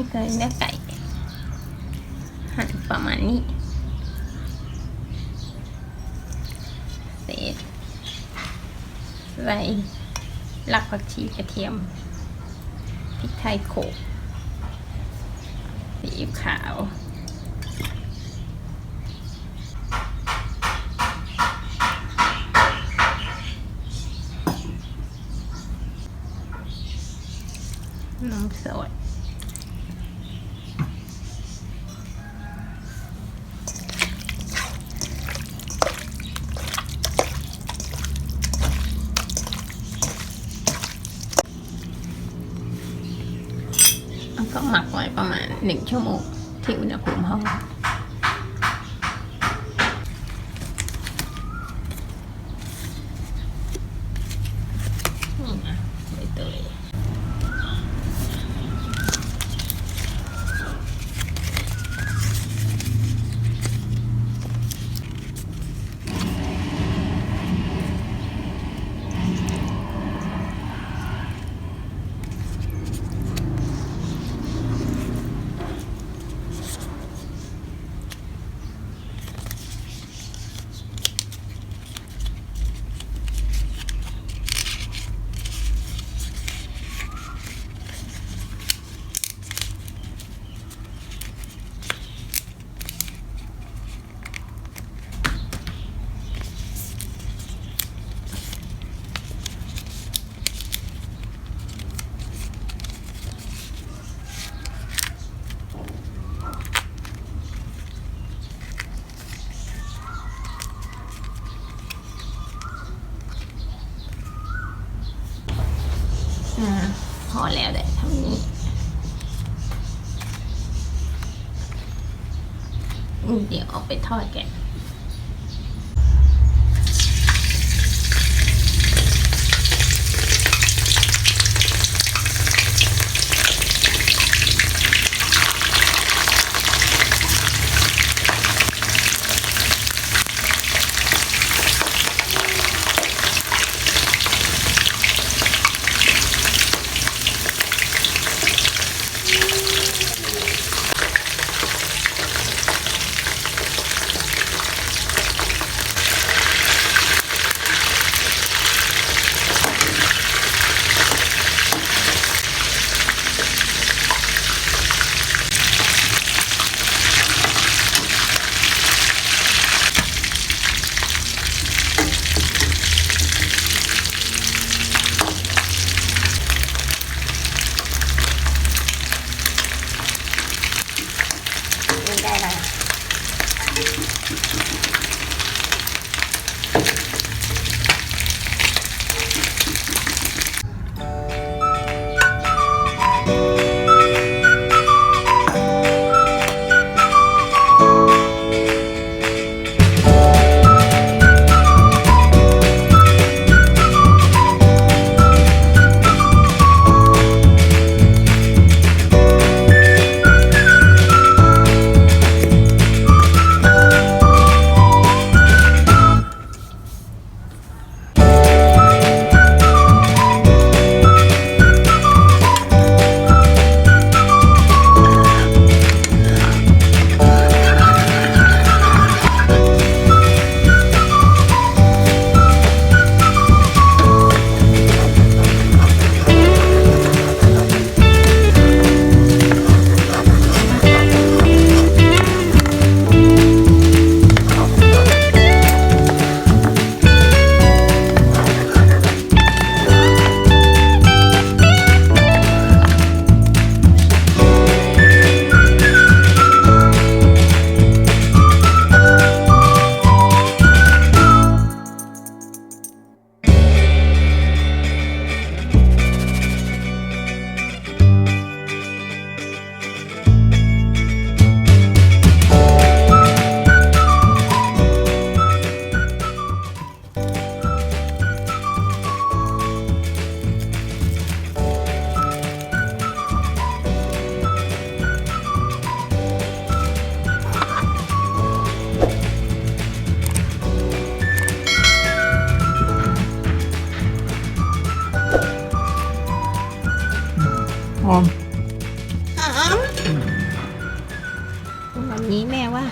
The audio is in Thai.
นี่คือเนื้อไก่หั่นประมาณนี้เสร็จใส่หลักผักชีกระเทียมพริกไทยโขกสีขาวน้ำสด หมักไว้ประมาณหนึ่งชั่วโมงที่อุณหภูมิห้อง นี่นะใบเตย อ่าพอแล้วได้เท่านี้เดี๋ยวเอาไปทอดกัน อมวันนี้แม่ว่า